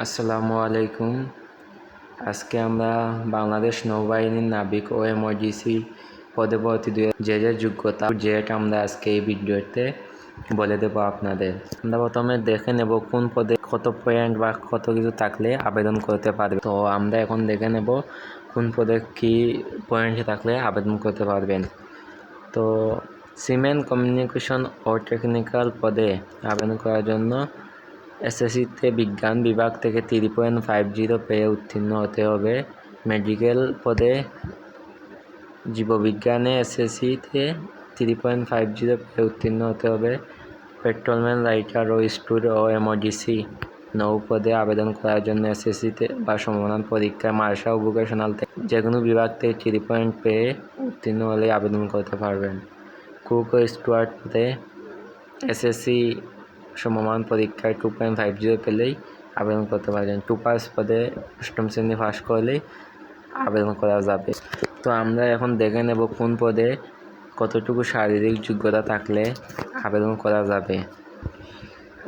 আসসালামু আলাইকুম। আজকে আমরা বাংলাদেশ নৌবাহিনীর নাবিক ও এমার্জেন্সি পদে ভর্তি যে যে যোগ্যতা, জেট আমরা আজকে এই ভিডিওতে বলে দেবো আপনাদের। আমরা প্রথমে দেখে নেব কোন পদে কত পয়েন্ট বা কত কিছু থাকলে আবেদন করতে পারবে। তো আমরা এখন দেখে নেব কোন পদে কী পয়েন্ট থাকলে আবেদন করতে পারবেন। তো সিমেন্ট কমিউনিকেশন ও টেকনিক্যাল পদে আবেদন করার জন্য এসএসসিতে বিজ্ঞান বিভাগ থেকে থ্রি পয়েন্ট ফাইভ জিরো পেয়ে উত্তীর্ণ হতে হবে। মেডিকেল পদে জীববিজ্ঞানে এসএসসিতে থ্রি পয়েন্ট ফাইভ জিরো পেয়ে উত্তীর্ণ হতে হবে। পেট্রোলম্যান রাইটার ও স্টুড ও এমওডিসি নৌ পদে আবেদন করার জন্য এসএসসিতে বা সমমান পরীক্ষায় মার্শাল ভোকেশনাল থেকে যে কোনো বিভাগ থেকে থ্রি পয়েন্ট পেয়ে উত্তীর্ণ হলে আবেদন করতে পারবেন। কুক ও স্টুয়ার্ট পদে এসএসসি সমমান পরীক্ষায় টু পয়েন্ট ফাইভ জিরো পেলেই আবেদন করতে পারবেন। টু পাস পদে অষ্টম শ্রেণি পাস করলেই আবেদন করা যাবে। তো আমরা এখন দেখে নেব কোন পদে কতটুকু শারীরিক যোগ্যতা থাকলে আবেদন করা যাবে।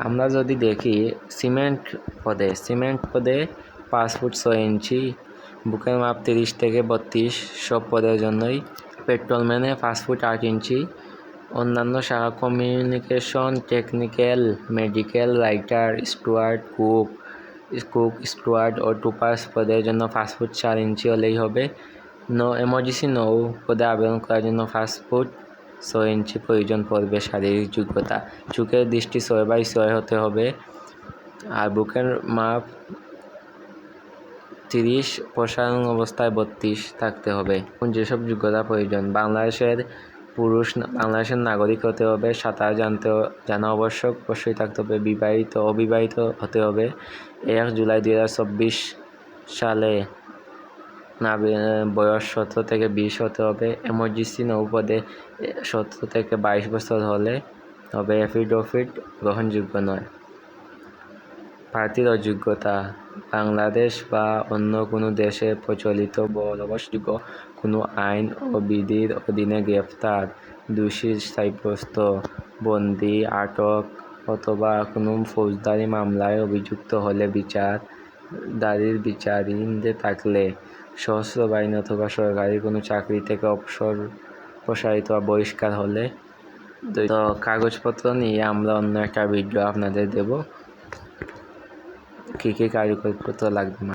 আমরা যদি দেখি সিমেন্ট পদে সিমেন্ট পদে পাঁচ ফুট ছয় ইঞ্চি, বুকের মাপ তিরিশ থেকে বত্রিশ, সব পদের জন্যই পেট্রোলম্যানে পাঁচ ফুট আট ইঞ্চি অন্যান্য শাখা communication, technical medical writer steward cook cook steward ও টুপাস পদের জন্য ফুট চার ইঞ্চি হলেই হবে। নৌ এমার্জেন্সি নৌ পদে আবেদন করার জন্য ফুট ছয় ইঞ্চি প্রয়োজন পড়বে, শারীরিক যোগ্যতা। চোখের দৃষ্টি ছয় বাই ছয় হতে হবে। আর বুকের মাপ তিরিশ, প্রসারণ অবস্থায় বত্রিশ থাকতে হবে। যেসব যোগ্যতা প্রয়োজন, বাংলাদেশের পুরুষ বাংলাদেশের নাগরিক হতে হবে, সাঁতার জানতে জানা আবশ্যক, অবশ্যই থাকতে হবে, বিবাহিত, অবিবাহিত হতে হবে। এক জুলাই দুই হাজার চব্বিশ সালে না বয়স সতেরো থেকে বিশ হতে হবে। এমার্জেন্সি নৌপদে সতেরো থেকে বাইশ বছর হলে তবে অ্যাফিডোফিট গ্রহণযোগ্য নয়। প্রার্থীর অযোগ্যতা। বাংলাদেশ বা অন্য কোনো দেশে প্রচলিত বলবৎযোগ্য কোনো আইন ও বিধির অধীনে গ্রেফতার দোষী, সাব্যস্ত, বন্দি, আটক অথবা কোনো ফৌজদারি মামলায় অভিযুক্ত হলে বিচার দাঁড়ির বিচারহীনতে থাকলে সশস্ত্র বাহিনী অথবা সরকারি কোনো চাকরি থেকে অবসর প্রসারিত বা বহিষ্কার হলে তো কাগজপত্র নিয়ে আমরা অন্য একটা ভিডিও আপনাদের দেব। কী কী কাগজপত্র লাগবে না।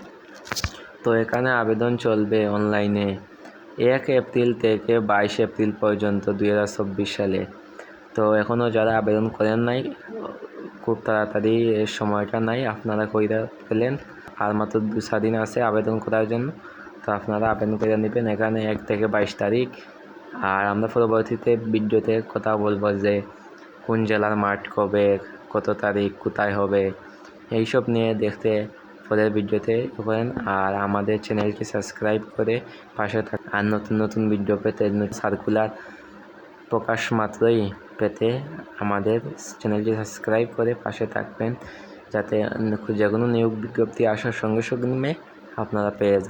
তো এখানে আবেদন চলবে অনলাইনে। এক এপ্রিল থেকে বাইশ এপ্রিল পর্যন্ত দুই হাজার চব্বিশ সালে। তো এখনও যারা আবেদন করেন নাই, খুব তাড়াতাড়ি এর সময়টা নাই, আপনারা কইরা পেলেন আর মাত্র দু দিন আছে আবেদন করার জন্য। তো আপনারা আবেদন করে নেবেন এখানে এক থেকে বাইশ তারিখ। আর আমরা পরবর্তীতে ভিডিওতে কথা বলব যে কোন জেলার মাঠ কবে, কত তারিখ, কোথায় হবে। এইসব নিয়ে দেখতে পরের ভিডিওতে করেন আর আমাদের চ্যানেলটি সাবস্ক্রাইব করে পাশে থাক আর নতুন নতুন ভিডিও পেতে সার্কুলার প্রকাশ মাত্রই পেতে আমাদের চ্যানেলটি সাবস্ক্রাইব করে পাশে থাকবেন। যাতে যে কোনো নিয়োগ বিজ্ঞপ্তি আসার সঙ্গে সঙ্গে আপনারা পেয়ে যান।